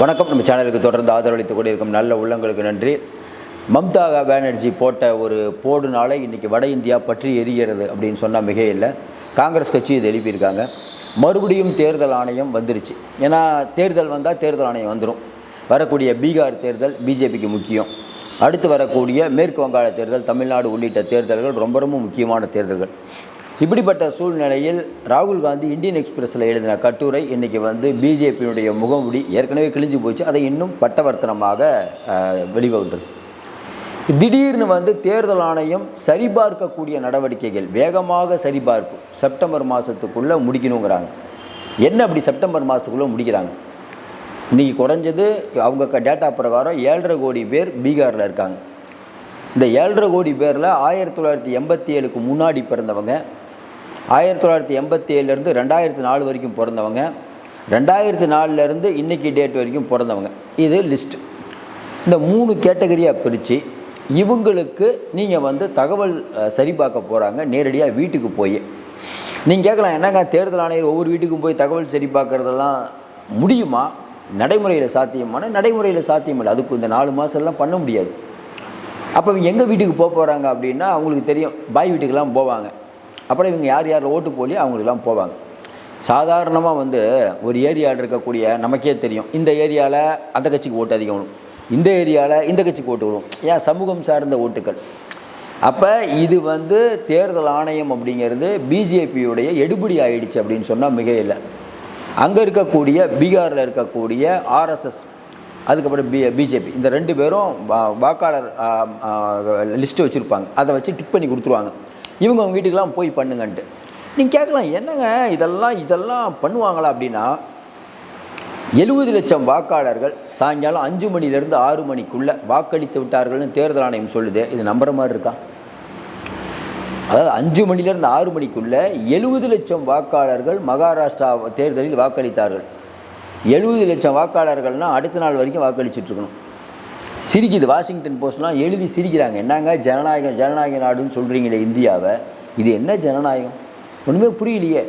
வணக்கம். நம்ம சேனலுக்கு தொடர்ந்து ஆதரவளித்து கொண்டிருக்கும் நல்ல உள்ளங்களுக்கு நன்றி. மம்தா பானர்ஜி போட்ட ஒரு போடுனால இன்றைக்கி வட இந்தியா பற்றி எரிகிறது அப்படின்னு சொன்னால் மிக இல்லை காங்கிரஸ் கட்சி இது எழுப்பியிருக்காங்க. மறுபடியும் தேர்தல் ஆணையம் வந்துருச்சு. ஏன்னா தேர்தல் வந்தால் தேர்தல் ஆணையம் வந்துடும் வரக்கூடிய பீகார் தேர்தல் பிஜேபிக்கு முக்கியம். அடுத்து வரக்கூடிய மேற்கு வங்காள தேர்தல் தமிழ்நாடு உள்ளிட்ட தேர்தல்கள் ரொம்ப ரொம்ப முக்கியமான தேர்தல்கள். இப்படிப்பட்ட சூழ்நிலையில் ராகுல் காந்தி இந்தியன் எக்ஸ்பிரஸில் எழுதின கட்டுரை இன்றைக்கி வந்து பிஜேபியினுடைய முகமுடி ஏற்கனவே கிழிஞ்சு போச்சு. அதை இன்னும் பட்டவர்த்தனமாக அஹ், வெளிவந்துருச்சு. திடீர்னு வந்து தேர்தல் ஆணையம் சரிபார்க்கக்கூடிய நடவடிக்கைகள் வேகமாக சரிபார்ப்பு செப்டம்பர் மாதத்துக்குள்ளே முடிக்கணுங்கிறாங்க. என்ன அப்படி செப்டம்பர் மாதத்துக்குள்ளே முடிக்கிறாங்க? இன்றைக்கி குறைஞ்சது அவங்க டேட்டா பிரகாரம் ஏழரை கோடி பேர் பீகாரில் இருக்காங்க. இந்த ஏழரை கோடி பேரில் ஆயிரத்தி தொள்ளாயிரத்தி எண்பத்தி ஏழுக்கு முன்னாடி பிறந்தவங்க ஆயிரத்தி தொள்ளாயிரத்தி எண்பத்தி ஏழுலேருந்து ரெண்டாயிரத்தி நாலு வரைக்கும் பிறந்தவங்க. ரெண்டாயிரத்தி நாலுலேருந்து இன்னைக்கு டேட் வரைக்கும் பிறந்தவங்க. இது லிஸ்ட் இந்த மூணு கேட்டகரியாக பிரித்து இவங்களுக்கு நீங்கள் வந்து தகவல் சரிபார்க்க போகிறாங்க நேரடியாக வீட்டுக்கு போய். நீங்கள் கேட்கலாம் என்னங்க தேர்தல் ஆணையர் ஒவ்வொரு வீட்டுக்கும் போய் தகவல் சரி பார்க்குறதெல்லாம் முடியுமா? நடைமுறையில் சாத்தியமான நடைமுறையில் சாத்தியம் இல்லை. அதுக்கு இந்த நாலு மாதம்லாம் பண்ண முடியாது. அப்போ எங்கள் வீட்டுக்கு போக போகிறாங்க அப்படின்னா அவங்களுக்கு தெரியும் பாய் வீட்டுக்கெல்லாம் போவாங்க. அப்புறம் இவங்க யார் யார் ஓட்டு போலியோ அவங்களுக்கெல்லாம் போவாங்க. சாதாரணமாக வந்து ஒரு ஏரியாவில் இருக்கக்கூடிய நமக்கே தெரியும். இந்த ஏரியாவில் அந்த கட்சிக்கு ஓட்டு அதிகம் வரும். இந்த ஏரியாவில் இந்த கட்சிக்கு ஓட்டு விழும் ஏன்? சமூகம் சார்ந்த ஓட்டுக்கள். அப்போ இது வந்து தேர்தல் ஆணையம் அப்படிங்கிறது பிஜேபியுடைய எடுபடி ஆயிடுச்சு அப்படின்னு சொன்னால் மிக இல்லை. அங்கே இருக்கக்கூடிய பீகாரில் இருக்கக்கூடிய ஆர்எஸ்எஸ் அதுக்கப்புறம் பி பிஜேபி. இந்த ரெண்டு பேரும் வா- வாக்காளர் லிஸ்ட்டு வச்சுருப்பாங்க. அதை வச்சு டிக் பண்ணி கொடுத்துருவாங்க. இவங்க அவங்க வீட்டுக்கெல்லாம் போய் பண்ணுங்கன்ட்டு. நீங்கள் கேட்கலாம் என்னங்க இதெல்லாம் இதெல்லாம் பண்ணுவாங்களா அப்படின்னா எழுபது லட்சம் வாக்காளர்கள் சாயங்காலம் அஞ்சு மணிலேருந்து ஆறு மணிக்குள்ளே வாக்களித்து விட்டார்கள்னு தேர்தல் ஆணையம் சொல்லுது. இது நம்புற மாதிரி இருக்கா? அதாவது அஞ்சு மணிலேருந்து ஆறு மணிக்குள்ளே எழுபது லட்சம் வாக்காளர்கள் மகாராஷ்டிரா தேர்தலில் வாக்களித்தார்கள். எழுபது லட்சம் வாக்காளர்கள்னால் அடுத்த நாள் வரைக்கும் வாக்களிச்சுட்டு இருக்கணும். சிரிக்குது. வாஷிங்டன் போஸ்ட்லாம் எழுதி சிரிக்கிறாங்க. என்னங்க ஜனநாயகம் ஜனநாயக நாடுன்னு சொல்கிறீங்களே இந்தியாவை? இது என்ன ஜனநாயகம்? ஒன்றுமே புரியலையே.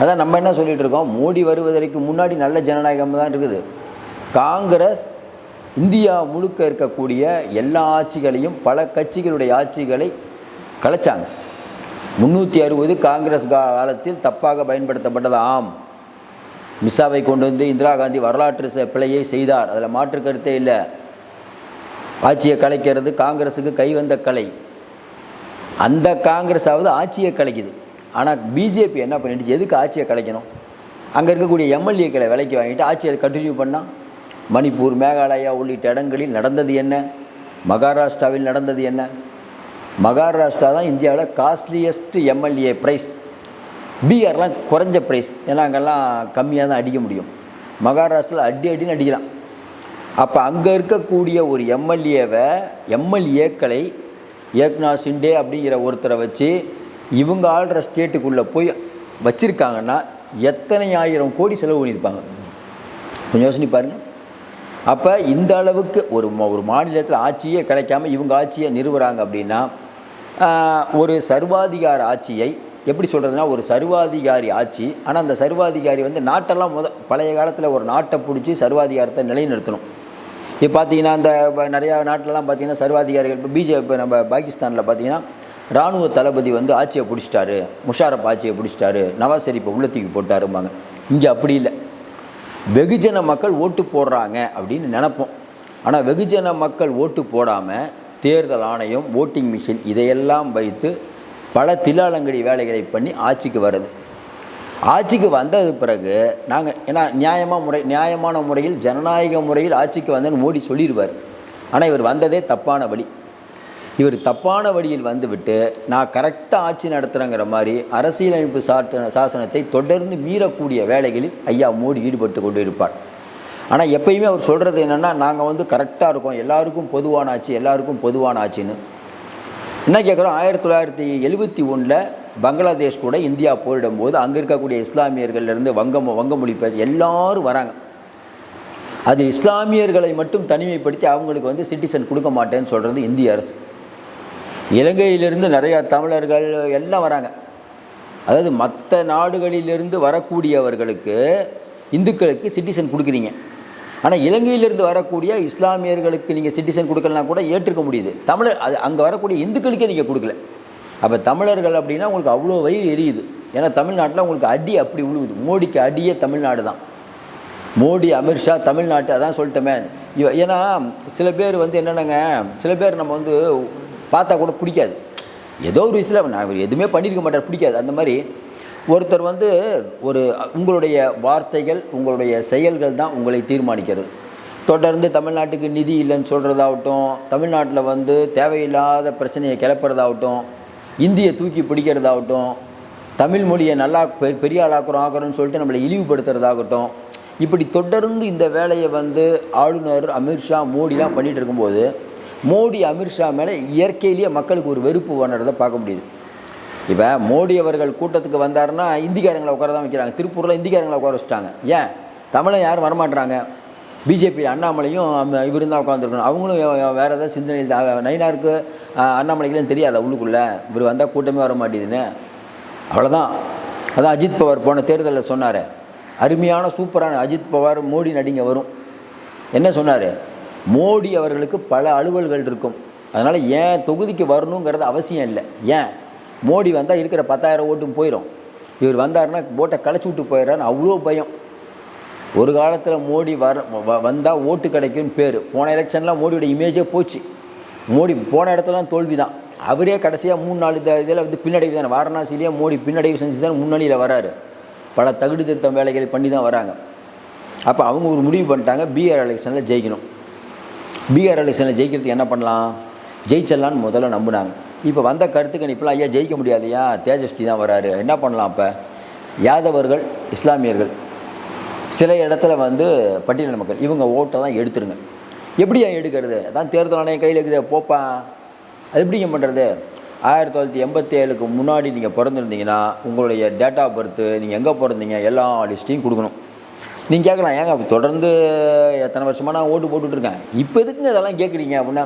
அதான் நம்ம என்ன சொல்லிகிட்டு இருக்கோம்? மோடி வருவதற்கு முன்னாடி நல்ல ஜனநாயகம் தான் இருக்குது. காங்கிரஸ் இந்தியா முழுக்க இருக்கக்கூடிய எல்லா ஆட்சிகளையும் பல கட்சிகளுடைய ஆட்சிகளை கலைச்சாங்க. முந்நூற்றி அறுபது காங்கிரஸ் காலத்தில் தப்பாக பயன்படுத்தப்பட்டது. ஆம். மிஸ்ஸாவை கொண்டு வந்து இந்திரா காந்தி வரலாற்று ச- பிழையை செய்தார். அதில் மாற்று கருத்தே இல்லை. ஆட்சியை கலைக்கிறது காங்கிரஸுக்கு கைவந்த கலை. அந்த காங்கிரஸாவது ஆட்சியை கலைக்குது. ஆனால் பிஜேபி என்ன பண்ணிடுச்சு? எதுக்கு ஆட்சியை கலைக்கணும்? அங்கே இருக்கக்கூடிய எம்எல்ஏக்களை விலைக்கு வாங்கிட்டு ஆட்சியை கண்டினியூ பண்ணால் மணிப்பூர் மேகாலயா உள்ளிட்ட இடங்களில் நடந்தது என்ன? மகாராஷ்டிராவில் நடந்தது என்ன? மகாராஷ்டிரா தான் இந்தியாவில் காஸ்ட்லியஸ்ட் எம்எல்ஏ ப்ரைஸ் பீகார்லாம் குறைஞ்ச ப்ரைஸ் ஏன்னா அங்கெல்லாம் கம்மியாக தான் அடிக்க முடியும். மகாராஷ்டிராவில் அடி அடின்னு அடிக்கலாம். அப்போ அங்கே இருக்கக்கூடிய ஒரு எம்எல்ஏவை எம்எல்ஏக்களை ஏக்னா சிண்டே அப்படிங்கிற ஒருத்தரை வச்சு இவங்க ஆள்ற ஸ்டேட்டுக்குள்ளே போய் வச்சுருக்காங்கன்னா எத்தனை ஆயிரம் கோடி செலவு பண்ணியிருப்பாங்க? கொஞ்சம் யோசனை பாருங்கள் அப்போ இந்த அளவுக்கு ஒரு ஒரு மாநிலத்தில் ஆட்சியே கிடைக்காம இவங்க ஆட்சியை நிறுவுறாங்க அப்படின்னா ஒரு சர்வாதிகார ஆட்சியை எப்படி சொல்கிறதுனா ஒரு சர்வாதிகாரி ஆட்சி ஆனால் அந்த சர்வாதிகாரி வந்து நாட்டெல்லாம் முத பழைய காலத்தில் ஒரு நாட்டை பிடிச்சி சர்வாதிகாரத்தை நிலைநிறுத்தணும். இப்போ பார்த்தீங்கன்னா இந்த நிறையா நாட்டிலலாம் பார்த்தீங்கன்னா சர்வாதிகாரிகள் இப்போ பிஜேபி இப்போ நம்ம பாகிஸ்தானில் பார்த்தீங்கன்னா இராணுவ தளபதி வந்து ஆட்சியை பிடிச்சிட்டாரு முஷாரப் ஆட்சியை பிடிச்சிட்டாரு நவாஸ் ஷெரீஃபை உள்ளத்துக்கு போட்டாரும்பாங்க. இங்கே அப்படி இல்லை. வெகுஜன மக்கள் ஓட்டு போடுறாங்க அப்படின்னு நினைப்போம். ஆனால் வெகுஜன மக்கள் ஓட்டு போடாமல் தேர்தல் ஆணையம் ஓட்டிங் மிஷின் இதையெல்லாம் வைத்து பல தில்லாலங்கடி வேலைகளை பண்ணி ஆட்சிக்கு வருது ஆட்சிக்கு வந்தது பிறகு நாங்கள் ஏன்னா நியாயமாக முறை நியாயமான முறையில் ஜனநாயக முறையில் ஆட்சிக்கு வந்தேன்னு மோடி சொல்லிடுவார். ஆனால் இவர் வந்ததே தப்பான வழி. இவர் தப்பான வழியில் வந்துவிட்டு நான் கரெக்டாக ஆட்சி நடத்துகிறேங்கிற மாதிரி அரசியலமைப்பு சாட்ட சாசனத்தை தொடர்ந்து மீறக்கூடிய வேலைகளில் ஐயா மோடி ஈடுபட்டு கொண்டு இருப்பார் ஆனால் எப்பயுமே அவர் சொல்கிறது என்னென்னா நாங்கள் வந்து கரெக்டாக இருக்கோம். எல்லாருக்கும் பொதுவான ஆட்சி எல்லாருக்கும் பொதுவான ஆட்சின்னு. என்ன கேட்குறோம் ஆயிரத்தி தொள்ளாயிரத்தி எழுபத்தி ஒன்றில் பங்களாதேஷ் கூட இந்தியா போரிடும் போது அங்கே இருக்கக்கூடிய இஸ்லாமியர்கள்லேருந்து வங்க வங்க மொழி பேச எல்லோரும் வராங்க. அது இஸ்லாமியர்களை மட்டும் தனிமைப்படுத்தி அவங்களுக்கு வந்து சிட்டிசன் கொடுக்க மாட்டேன்னு சொல்கிறது இந்திய அரசு. இலங்கையிலிருந்து நிறையா தமிழர்கள் எல்லாம் வராங்க. அதாவது மற்ற நாடுகளிலிருந்து வரக்கூடியவர்களுக்கு இந்துக்களுக்கு சிட்டிசன் கொடுக்குறீங்க. ஆனால் இலங்கையிலிருந்து வரக்கூடிய இஸ்லாமியர்களுக்கு நீங்கள் சிட்டிசன் கொடுக்கலனா கூட ஏற்றுக்க முடியுது. தமிழர் அது அங்கே வரக்கூடிய இந்துக்களுக்கே நீங்கள் கொடுக்கல. அப்போ தமிழர்கள் அப்படின்னா உங்களுக்கு அவ்வளோ வயிறு எரியுது. ஏன்னா தமிழ்நாட்டில் உங்களுக்கு அடி அப்படி உழுவுது. மோடிக்கு அடியே தமிழ்நாடு தான். மோடி அமித்ஷா தமிழ்நாட்டு அதான் சொல்லிட்டோமே. ஏன்னா சில பேர் வந்து என்னென்னங்க சில பேர் நம்ம வந்து பார்த்தா கூட பிடிக்காது. ஏதோ ஒரு விஷயத்தில் நான் இவர் எதுவுமே பண்ணியிருக்க மாட்டார் பிடிக்காது. அந்த மாதிரி ஒருத்தர் வந்து ஒரு உங்களுடைய வார்த்தைகள் உங்களுடைய செயல்கள் தான் உங்களை தீர்மானிக்கிறது. தொடர்ந்து தமிழ்நாட்டுக்கு நிதி இல்லைன்னு சொல்கிறதாகட்டும் தமிழ்நாட்டில் வந்து தேவையில்லாத பிரச்சனையை கிளப்புறதாகட்டும் இந்தியை தூக்கி பிடிக்கிறதாகட்டும் தமிழ் மொழியை நல்லா பெ- பெரிய ஆளாக்குறோம் ஆக்குறோம்னு சொல்லிட்டு நம்மளை இழிவுபடுத்துறதாகட்டும் இப்படி தொடர்ந்து இந்த வேலையை வந்து ஆளுநர் அமித்ஷா மோடிலாம் பண்ணிகிட்டு இருக்கும்போது மோடி அமித்ஷா மேலே இயற்கையிலேயே மக்களுக்கு ஒரு வெறுப்பு வர்றதை பார்க்க முடியுது. இப்போ மோடி அவர்கள் கூட்டத்துக்கு வந்தாருன்னா இந்திக்காரங்களை உட்கார தான் வைக்கிறாங்க. திருப்பூரில் இந்திக்காரங்களை உட்கார வச்சுட்டாங்க. ஏன்? தமிழை யாரும் வரமாட்டுறாங்க பிஜேபி அண்ணாமலையும் அம்ம- இவரும் தான் உட்காந்துருக்கணும் அவங்களும் வேறு ஏதாவது சிந்தனையில் நைனாருக்கு நயினாருக்கு அஹ், அண்ணாமலைக்கெல்லாம் உள்ளுக்குள்ளே? இவர் வந்தால் கூட்டமே வர மாட்டேதுன்னு. அவ்வளோதான் அதான் அஜித் பவார் போன தேர்தலில் சொன்னார். அருமையான சூப்பரான அஜித் பவார் மோடி நடிங்க வரும். என்ன சொன்னார்? மோடி அவர்களுக்கு பல அலுவல்கள் இருக்கும். அதனால் ஏன் தொகுதிக்கு வரணுங்கிறது அவசியம் இல்லை. ஏன்? மோடி வந்தால் இருக்கிற பத்தாயிரம் ஓட்டும் போயிடும் இவர் வந்தாருன்னா ஓட்டை களைச்சி விட்டு போயிடுறான்னு அவ்வளோ பயம். ஒரு காலத்தில் மோடி வர வந்தால் ஓட்டு கிடைக்கும்னு பேர். போன எலெக்ஷனில் மோடியோட இமேஜே போச்சு. மோடி போன இடத்துலலாம் தோல்வி தான் அவரே கடைசியாக மூணு நாலு இதில் வந்து பின்னடைவு தானே. வாரணாசிலேயே மோடி பின்னடைவு செஞ்சு தான் முன்னணியில் வராரு. பல தகுதி திருத்தம் வேலைகளை பண்ணி தான் வராங்க. அப்போ அவங்க ஒரு முடிவு பண்ணிட்டாங்க பிஆர் எலெக்ஷனில் ஜெயிக்கணும். பிஆர் எலெக்ஷனில் ஜெயிக்கிறதுக்கு என்ன பண்ணலாம்? ஜெயிச்சிடலான்னு முதல்ல நம்பினாங்க. இப்போ வந்த கருத்து கணிப்பில் ஐயா ஜெயிக்க முடியாதையா தேஜஸ்வி தான் வராரு. என்ன பண்ணலாம் அப்போ? யாதவர்கள் இஸ்லாமியர்கள். சில இடத்துல வந்து பட்டியலின மக்கள் இவங்க ஓட்டெல்லாம் எடுத்துருங்க. எப்படியா எடுக்கிறது? அதான் தேர்தல் ஆணையம் கையில் இருக்குது போப்பா. அது எப்படிங்க பண்ணுறது ஆயிரத்தி தொள்ளாயிரத்தி எண்பத்தி ஏழுக்கு முன்னாடி நீங்கள் பிறந்திருந்தீங்கன்னா உங்களுடைய டேட் ஆஃப் பர்த்து நீங்கள் எங்கே பிறந்தீங்க எல்லா லிஸ்ட்டையும் கொடுக்கணும். நீங்கள் கேட்கலாம் ஏங்க தொடர்ந்து எத்தனை வருஷமாக நான் ஓட்டு போட்டுட்ருக்கேன்? இப்போ எதுக்குங்க இதெல்லாம் கேட்குறீங்க அப்படின்னா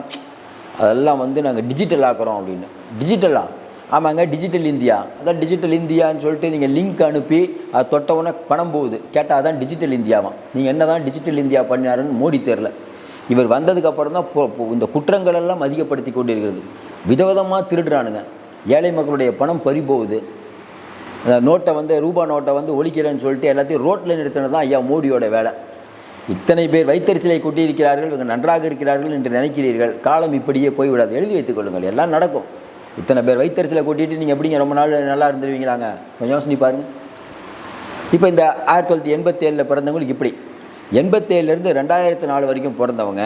அதெல்லாம் வந்து நாங்கள் டிஜிட்டல் ஆக்குறோம் அப்படின்னு. டிஜிட்டலாக ஆமாங்க டிஜிட்டல் இந்தியா அதான் டிஜிட்டல் இந்தியான்னு சொல்லிட்டு நீங்கள் லிங்க் அனுப்பி அது தொட்டவுடனே பணம் போகுது. கேட்டால் அதான் டிஜிட்டல் இந்தியாவாம் நீங்கள் என்ன தான் டிஜிட்டல் இந்தியா பண்ணாருன்னு மோடி தெரில இவர் வந்ததுக்கப்புறம் தான் இந்த குற்றங்கள் எல்லாம் அதிகப்படுத்தி கொண்டிருக்கிறது. விதவிதமாக திருடுறானுங்க. ஏழை மக்களுடைய பணம் பறிபோகுது நோட்டை வந்து ரூபா நோட்டை வந்து ஒழிக்கிறேன்னு சொல்லிட்டு எல்லாத்தையும் ரோட்டில் நிறுத்தினது தான் ஐயா மோடியோட வேலை. இத்தனை பேர் வைத்தறிச்சலை கொட்டியிருக்கிறார்கள் இவங்க நன்றாக இருக்கிறார்கள் என்று நினைக்கிறீர்கள். காலம் இப்படியே போய்விடாது. எழுதி வைத்துக் கொள்ளுங்கள். எல்லாம் நடக்கும். இத்தனை பேர் வைத்தறிச்சலை கூட்டிகிட்டு நீங்கள் எப்படிங்க ரொம்ப நாள் நல்லா இருந்துருவீங்களாங்க? கொஞ்சம் யோசனை பாருங்கள் இப்போ இந்த ஆயிரத்தி தொள்ளாயிரத்தி எண்பத்தேழில் பிறந்தவங்களுக்கு இப்படி. எண்பத்தேழுலேருந்து ரெண்டாயிரத்து நாலு வரைக்கும் பிறந்தவங்க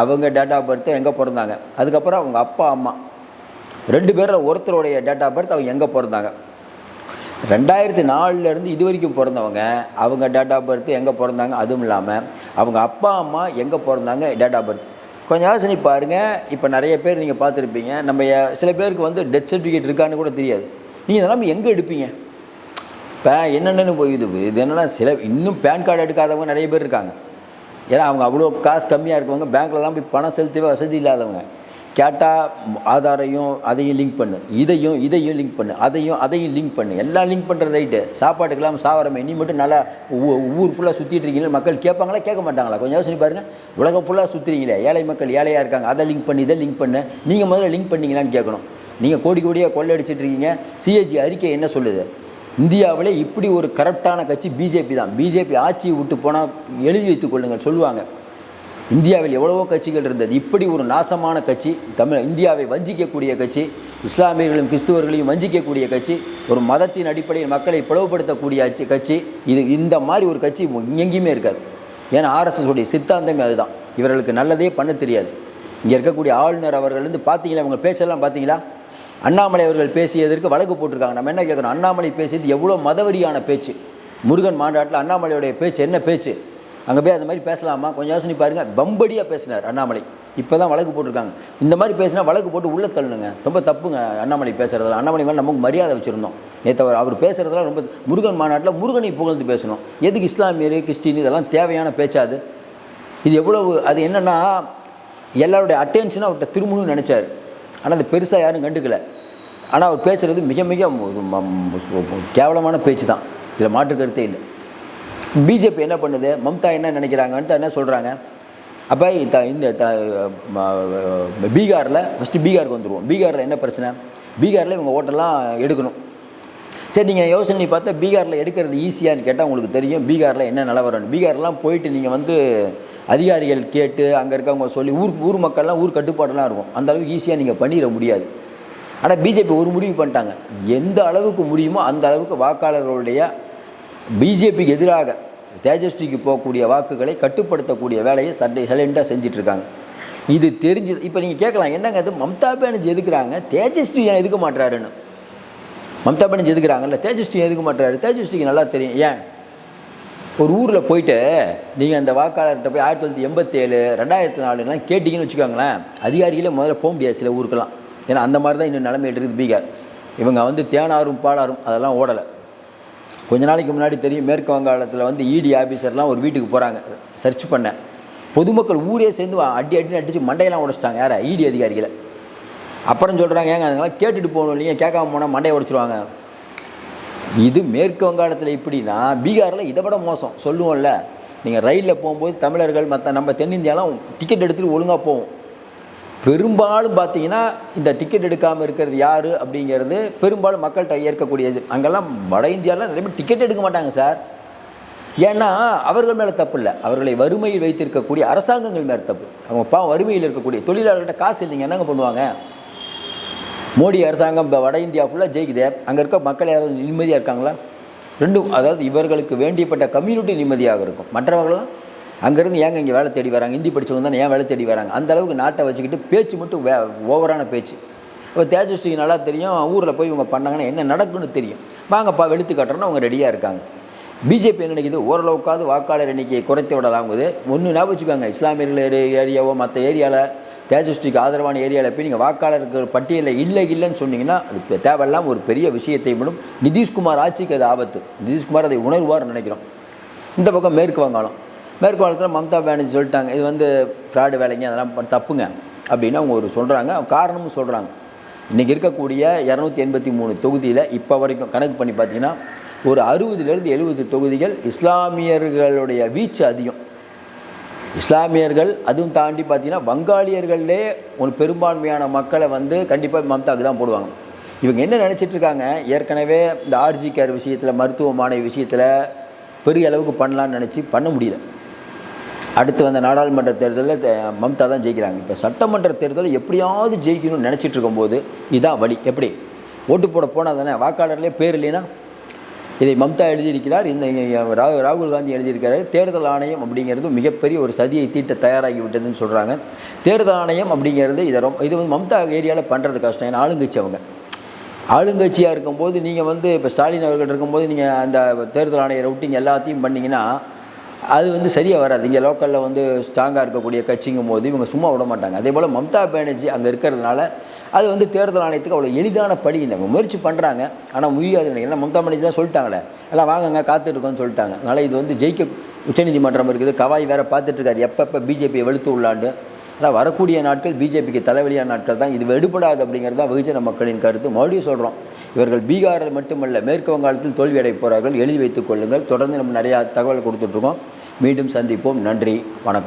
அவங்க டேட் ஆஃப் பர்த்து எங்கே பிறந்தாங்க? அதுக்கப்புறம் அவங்க அப்பா அம்மா. ரெண்டு பேரில் ஒருத்தருடைய டேட் ஆஃப் பர்த் அவங்க எங்கே பிறந்தாங்க? ரெண்டாயிரத்தி நாலுலேருந்து இது வரைக்கும் பிறந்தவங்க அவங்க டேட் ஆஃப் பர்த் எங்கே பிறந்தாங்க? அதுவும் இல்லாமல் அவங்க அப்பா அம்மா எங்கே பிறந்தாங்க? டேட் ஆஃப் பர்த் கொஞ்சம் யோசனை பாருங்கள் இப்போ நிறைய பேர் நீங்கள் பார்த்துருப்பீங்க. நம்ம சில பேருக்கு வந்து டெத் சர்டிஃபிகேட் இருக்கான்னு கூட தெரியாது. நீங்கள் இதெல்லாம் எங்கே எடுப்பீங்க? இப்போ என்னென்னு போய் இது இது என்னென்னா சில இன்னும் பேன் கார்டு எடுக்காதவங்க நிறைய பேர் இருக்காங்க. ஏன்னா அவங்க அவ்வளோ காசு கம்மியாக இருக்கவங்க பேங்க்லலாம் போய் பணம் செலுத்தவே வசதி இல்லாதவங்க. கேட்டால் ஆதாரையும் அதையும் லிங்க் பண்ணு. இதையும் இதையும் லிங்க் பண்ணு. அதையும் அதையும் லிங்க் பண்ணு. எல்லாம் லிங்க் பண்ணுற ரைட்டு சாப்பாட்டுக்கெல்லாம் சாவரமே. நீ மட்டும் நல்லா ஊ- ஊர் ஃபுல்லாக சுற்றிட்டு இருக்கீங்களா மக்கள் கேட்பாங்களா? கேட்க மாட்டாங்களா? கொஞ்சம் யோசனை பாருங்கள் உலகம் ஃபுல்லாக சுற்றுறீங்களே ஏழை மக்கள் ஏழையாக இருக்காங்க? அதை லிங்க் பண்ணி இதை லிங்க் பண்ணு. நீங்கள் முதல்ல லிங்க் பண்ணீங்களான்னு கேட்கணும். நீங்கள் கோடி கோடியாக கொள்ளடிச்சிட்டு இருக்கீங்க. சிஏஜி அறிக்கை என்ன சொல்லுது? இந்தியாவிலே இப்படி ஒரு கரெக்டான கட்சி பிஜேபி தான். பிஜேபி ஆட்சியை விட்டு போனால் எழுதி வைத்துக் கொள்ளுங்கள் சொல்லுவாங்க. இந்தியாவில் எவ்வளவோ கட்சிகள் இருந்தது. இப்படி ஒரு நாசமான கட்சி தமிழ் இந்தியாவை வஞ்சிக்கக்கூடிய கட்சி இஸ்லாமியர்களையும் கிறிஸ்துவர்களையும் வஞ்சிக்கக்கூடிய கட்சி ஒரு மதத்தின் அடிப்படையில் மக்களை பிளவுபடுத்தக்கூடிய கட்சி இது இந்த மாதிரி ஒரு கட்சி எங்கேயுமே இருக்காது. ஏன்னா ஆர்எஸ்எஸ் உடைய சித்தாந்தமே அதுதான். இவர்களுக்கு நல்லதே பண்ண தெரியாது. இங்கே இருக்கக்கூடிய ஆளுநர் அவர்கள் வந்து பார்த்தீங்களா இவங்க பேச்செல்லாம் பார்த்தீங்களா அண்ணாமலை அவர்கள் பேசியதற்கு வழக்கு போட்டிருக்காங்க. நம்ம என்ன கேட்குறோம் அண்ணாமலை பேசியது எவ்வளோ மதவரியான பேச்சு. முருகன் மாநாட்டில் அண்ணாமலையுடைய பேச்சு என்ன பேச்சு? அங்கே போய் அந்த மாதிரி பேசலாமா? கொஞ்சம் யோசனை பாருங்கள் பம்படியாக பேசினார் அண்ணாமலை. இப்போ தான் வழக்கு போட்டிருக்காங்க. இந்த மாதிரி பேசினா வழக்கு போட்டு உள்ளே தள்ளுங்க. ரொம்ப தப்புங்க அண்ணாமலை பேசுகிறதுல அண்ணாமலை மேலே நமக்கு மரியாதை வச்சுருந்தோம். நேற்று அவர் அவர் பேசுகிறதெல்லாம் ரொம்ப முருகன் மாநாட்டில் முருகனை புகழ்ந்து பேசணும். எதுக்கு இஸ்லாமியர் கிறிஸ்டின் இதெல்லாம் தேவையான பேச்சாது? இது எவ்வளவு அது என்னென்னா எல்லாருடைய அட்டென்ஷனும் அவர்கிட்ட திரும்பணும்னு நினச்சார். ஆனால் அது பெருசாக யாரும் கண்டுக்கல. ஆனால் அவர் பேசுகிறது மிக மிக கேவலமான பேச்சு தான் இதில் மாற்று கருத்தே இல்லை. பிஜேபி என்ன பண்ணுது? மம்தா என்ன நினைக்கிறாங்கன்ட்டு என்ன சொல்கிறாங்க அப்போ இந்த இந்த த- பீகாரில் ஃபஸ்ட்டு பீகாருக்கு வந்துடுவோம் பீகாரில் என்ன பிரச்சனை? பீகாரில் இவங்க ஓட்டெல்லாம் எடுக்கணும். சரி நீங்கள் யோசனை பார்த்தா பீகாரில் எடுக்கிறது ஈஸியான்னு கேட்டால் உங்களுக்கு தெரியும். பீகாரில் என்ன நிலவரம் பீகார்லாம் போயிட்டு நீங்கள் வந்து அதிகாரிகள் கேட்டு அங்கே இருக்கவங்க சொல்லி ஊர் ஊர் மக்கள்லாம் ஊர் கட்டுப்பாடெல்லாம் இருக்கும். அந்த அளவுக்கு ஈஸியாக நீங்கள் பண்ணிட முடியாது. ஆனால் பிஜேபி ஒரு முடிவு பண்ணிட்டாங்க. எந்த அளவுக்கு முடியுமோ அந்த அளவுக்கு வாக்காளர்களுடைய பிஜேபிக்கு எதிராக தேஜஸ்விக்கு போகக்கூடிய வாக்குகளை கட்டுப்படுத்தக்கூடிய வேலையை சண்டை சைலண்டாக செஞ்சிட்ருக்காங்க. இது தெரிஞ்சு இப்போ நீங்கள் கேட்கலாம் என்னங்க அது மம்தா பானர்ஜி எதுக்குறாங்க? தேஜஸ்வி ஏன் எதுக்க மாட்டுறாருன்னு மம்தா பானர்ஜி எதுக்குறாங்கல்ல? தேஜஸ்வி எதுக்க மாட்டுறாரு தேஜஸ்விக்கு நல்லா தெரியும். ஏன்? ஒரு ஊரில் போயிட்டு நீங்கள் அந்த வாக்காளர்கிட்ட போய் ஆயிரத்தி தொள்ளாயிரத்தி எண்பத்தேழு ரெண்டாயிரத்தி நாலுலாம் கேட்டிங்கன்னு வச்சுக்கோங்களேன் அதிகாரிகளே முதல்ல போக முடியாது சில ஊருக்கெல்லாம். ஏன்னா அந்த மாதிரி தான் இன்னும் நிலைமை இருக்குது பீகார். இவங்க வந்து தேனாரும் பாலாரும் அதெல்லாம் ஓடலை. கொஞ்ச நாளைக்கு முன்னாடி தெரியும் மேற்கு வங்காளத்தில் வந்து இடி ஆஃபீஸர்லாம் ஒரு வீட்டுக்கு போகிறாங்க சர்ச் பண்ண பொதுமக்கள் ஊரே சேர்ந்து அடி அடின்னு அடித்து மண்டையெல்லாம் உடைச்சிட்டாங்க. யாரை? இடி அதிகாரிகளை. அப்புறம் சொல்கிறாங்க ஏங்க அதெல்லாம் கேட்டுட்டு போகணும் இல்லைங்க கேட்காம போனால் மண்டையை உடைச்சிருவாங்க. இது மேற்கு வங்காளத்தில் இப்படின்னா பீகாரில் இதை விட மோசம். சொல்லுவோம்ல நீங்கள் ரயிலில் போகும்போது தமிழர்கள் மற்ற நம்ம தென்னிந்தியாலாம் டிக்கெட் எடுத்துகிட்டு ஒழுங்காக போவோம். பெரும்பாலும் பார்த்தீங்கன்னா இந்த டிக்கெட் எடுக்காமல் இருக்கிறது யார் அப்படிங்கிறது பெரும்பாலும் மக்கள்கிட்ட ஏற்கக்கூடியது. அங்கெல்லாம் வட இந்தியாவில் நிறைய பேர் டிக்கெட் எடுக்க மாட்டாங்க சார் ஏன்னா அவர்கள் மேலே தப்பு இல்லை. அவர்களை வறுமையில் வைத்திருக்கக்கூடிய அரசாங்கங்கள் மேலே தப்பு. அவங்க பா வறுமையில் இருக்கக்கூடிய தொழிலாளர்கிட்ட காசு இல்லைங்க. என்னங்க பண்ணுவாங்க? மோடி அரசாங்கம் இப்போ வட இந்தியா ஃபுல்லாக ஜெயிக்குதே. அங்கே இருக்க மக்கள் யாரும் நிம்மதியாக இருக்காங்களா? ரெண்டும் அதாவது இவர்களுக்கு வேண்டியப்பட்ட கம்யூனிட்டி நிம்மதியாக இருக்கும். மற்றவர்கள்லாம் அங்கேருந்து ஏங்க இங்கே வேலை தேடி வராங்க? ஹிந்தி படிச்சவங்க தானே ஏன் வேலை தேடி வராங்க? அந்த அளவுக்கு நாட்டை வச்சுக்கிட்டு பேச்சு மட்டும் வே ஓவரான பேச்சு. இப்போ தேஜஸ்வி நல்லா தெரியும் ஊரில் போய் இவங்க பண்ணாங்கன்னா என்ன நடக்குன்னு தெரியும். வாங்கப்பா வெளுத்து காட்டுறோன்னு அவங்க ரெடியாக இருக்காங்க. பிஜேபி என்ன நினைக்குது? ஓரளவுக்காவது வாக்காளர் எண்ணிக்கையை குறைத்து விடலாங்குது. ஒன்று ஞாபகம் வச்சுக்கோங்க இஸ்லாமியர்கள் ஏரியாவோ மற்ற ஏரியாவில் தேஜஸ்விக்கு ஆதரவான ஏரியாவில் போய் நீங்கள் வாக்காளர்கள் பட்டியலில் இல்லை இல்லைன்னு சொன்னீங்கன்னா அது பெ- தேவையில்லாம ஒரு பெரிய விஷயத்தை விடும். நிதிஷ்குமார் ஆட்சிக்கு அது ஆபத்து. நிதிஷ்குமார் அதை உணர்வார்னு நினைக்கிறோம். இந்த பக்கம் மேற்கு வங்காளம். மேற்கு மம்தா பானர்ஜி சொல்லிட்டாங்க இது வந்து ஃப்ராடு வேலைங்க அதெல்லாம் தப்புங்க அப்படின்னு அவங்க ஒரு சொல்கிறாங்க காரணமும் சொல்கிறாங்க இன்றைக்கி இருக்கக்கூடிய இரநூத்தி எண்பத்தி மூணு தொகுதியில் இப்போ வரைக்கும் கணக்கு பண்ணி பார்த்தீங்கன்னா ஒரு அறுபதுலேருந்து எழுபது தொகுதிகள் இஸ்லாமியர்களுடைய வீச்சு அதிகம். இஸ்லாமியர்கள் அதுவும் தாண்டி பார்த்தீங்கன்னா வங்காளியர்களே ஒரு பெரும்பான்மையான மக்களை வந்து கண்டிப்பாக மம்தாக்கு தான் போடுவாங்க. இவங்க என்ன நினச்சிட்ருக்காங்க ஏற்கனவே இந்த ஆர்ஜி கேர் விஷயத்தில் மருத்துவமனை விஷயத்தில் பெரிய அளவுக்கு பண்ணலான்னு நினச்சி பண்ண முடியல. அடுத்து வந்த நாடாளுமன்ற தேர்தலில் மம்தா தான் ஜெயிக்கிறாங்க. இப்போ சட்டமன்ற தேர்தலில் எப்படியாவது ஜெயிக்கணும்னு நினச்சிட்டு இருக்கும்போது இதான் வழி. எப்படி? ஓட்டு போட போனால் தானே? வாக்காளர்லேயே பேர் இல்லைன்னா? இதை மம்தா எழுதியிருக்கிறார். இந்த ரா- ராகுல் காந்தி எழுதியிருக்கிறார். தேர்தல் ஆணையம் அப்படிங்கிறது மிகப்பெரிய ஒரு சதியை தீட்ட தயாராகி விட்டதுன்னு சொல்கிறாங்க தேர்தல் ஆணையம் அப்படிங்கிறது இதை ரொம்ப இது வந்து மம்தா ஏரியாவில் பண்ணுறது கஷ்டம். ஏன்னா ஆளுங்கட்சி அவங்க ஆளுங்கட்சியாக இருக்கும்போது நீங்கள் வந்து இப்போ ஸ்டாலின் அவர்கள் இருக்கும்போது நீங்கள் அந்த தேர்தல் ஆணையரை விட்டு எல்லாத்தையும் பண்ணிங்கன்னா அது வந்து சரியாக வராது. இங்கே லோக்கலில் வந்து ஸ்ட்ராங்காக இருக்கக்கூடிய கட்சிங்கும் போது இவங்க சும்மா விட மாட்டாங்க. அதே போல் மம்தா பானர்ஜி அங்கே இருக்கிறதுனால அது வந்து தேர்தல் ஆணையத்துக்கு அவ்வளோ எளிதான படி இல்லை. முயற்சி பண்ணுறாங்க ஆனால் முடியாது நினைக்கிறேன். ஏன்னா மம்தா பானர்ஜி தான் சொல்லிட்டாங்களே. எல்லாம் வாங்கங்க காத்துட்ருக்கோன்னு சொல்லிட்டாங்க. அதனால் இது வந்து ஜெயிக்க உச்சநீதிமன்றம் இருக்குது. கவாய் வேறு பார்த்துட்ருக்காரு எப்பப்போ பிஜேபியை வெளுத்து உள்ளாண்டு. அதான் வரக்கூடிய நாட்கள் பிஜேபிக்கு தலைவலியான நாட்கள் தான். இது எடுபடாது அப்படிங்கிறது தான் வெகுஜன மக்களின் கருத்து. மறுபடியும் சொல்கிறோம் இவர்கள் பீகாரில் மட்டுமல்ல மேற்கு வங்காளத்தில் தோல்வி போகிறார்கள் எழுதி வைத்துக் கொள்ளுங்கள். தொடர்ந்து நம்ம நிறையா தகவல் கொடுத்துட்ருக்கோம் மீண்டும் சந்திப்போம். நன்றி. வணக்கம்.